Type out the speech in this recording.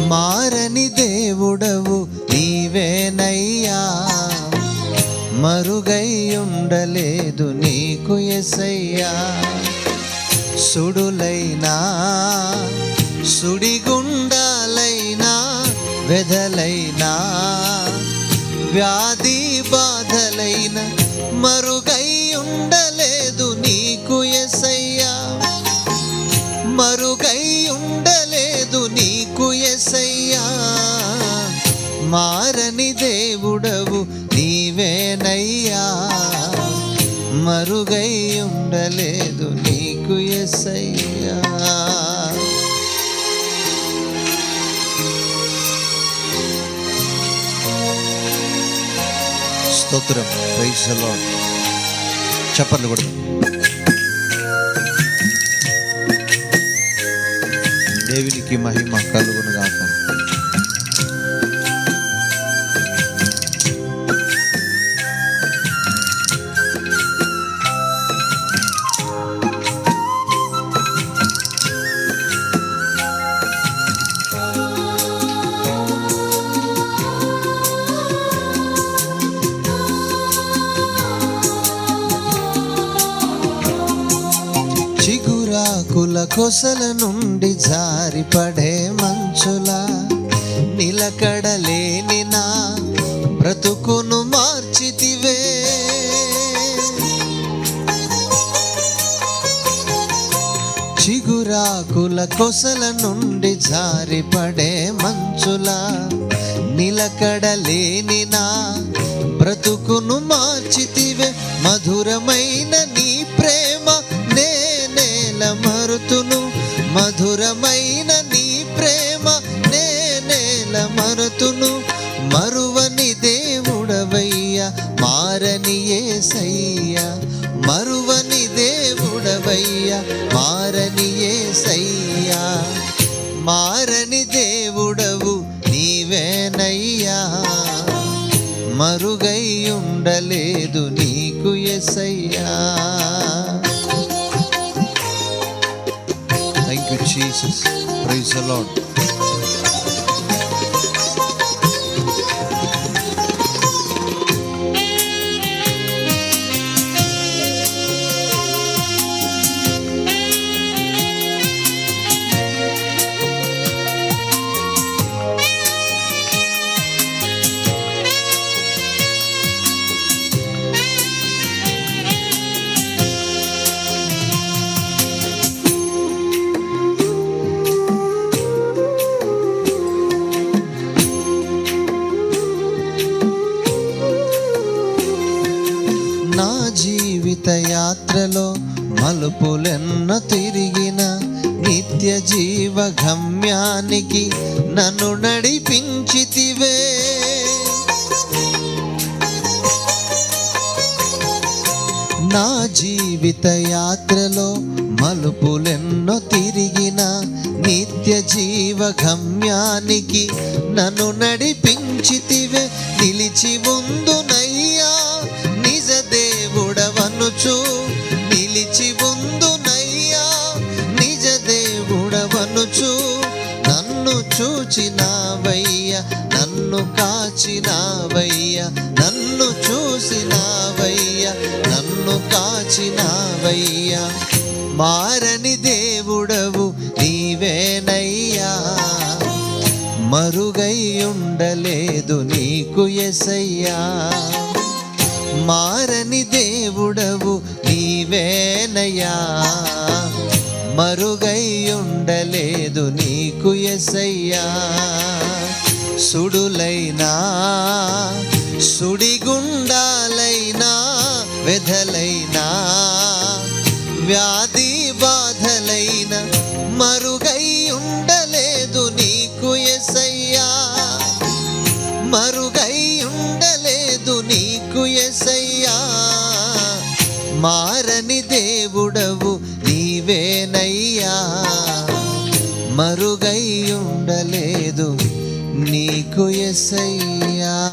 మారని దేవుడవు నీవేనయ్యా. మరుగై ఉండలేదు నీకు ఎసయ్యా. సుడులైనా సుడిగుండాలైనా వెదలైనా వ్యాధి బాధలైన మరుగై ఉండలేదు నీకు ఎసయ్యా. మరుగై ఉండ మారని దేవుడవు నీవేనయ్యా. మరుగై ఉండలేదు నీకు ఎసయ్యా. స్తోత్రం ప్రైజ్ లార్డ్. చెప్పండి కూడా దేవునికి మహిమ కలుగును గాక చిగురాకుల కొసల నుండి జారిపడే మంచుల నిలకడలేని నా బ్రతుకును మార్చితివే. చిగురాకుల కొసల నుండి జారిపడే మంచుల నిలకడలేని నా బ్రతుకును మార్చితివే. మధురమైన నీ నేనేల మరుతును మధురమైన నీ ప్రేమ నేనేల మరుతును. మరువని దేవుడవయ్యా మారని ఏసయ్య. మరువని దేవుడవయ్య మారని ఏసయ్య. మారని దేవుడవు నీవేనయ్యా. మరుగై ఉండలేదు నీకు ఎసయ్యా Jesus. Praise the Lord. జీవితయాత్రలో మలుపులెన్నో తిరిగిన నిత్య జీవ గమ్యానికి నన్ను నడిపించితివే. నా జీవిత యాత్రలో మలుపులెన్నో తిరిగిన నిత్య జీవ గమ్యానికి నన్ను నడిపించితివే. నిలిచి ముందునయ్యా దేవుడవనుచు నిలిచి ఉందునయ్యా. నిజ దేవుడవనుచు నన్ను చూచినావయ్య. నన్ను కాచినావయ్య. నన్ను చూసినావయ్య. నన్ను కాచినావయ్య. మారని దేవుడవు నీవేనయ్యా. మరుగై ఉండలేదు నీకు ఎసయ్యా మారని దేవుడవు నీవేనయ్యా మరుగై ఉండలేదు నీకు ఎసయ్యా. సుడులైనా సుడిగుండాలైనా వెధలైనా వ్యాధి బాధలైన మరుగై ఉండలేదు నీకు ఎసయ్యా. మరుగై మారని దేవుడవు నీవేనయ్యా. మరుగై ఉండలేదు నీకు ఎసయ్యా.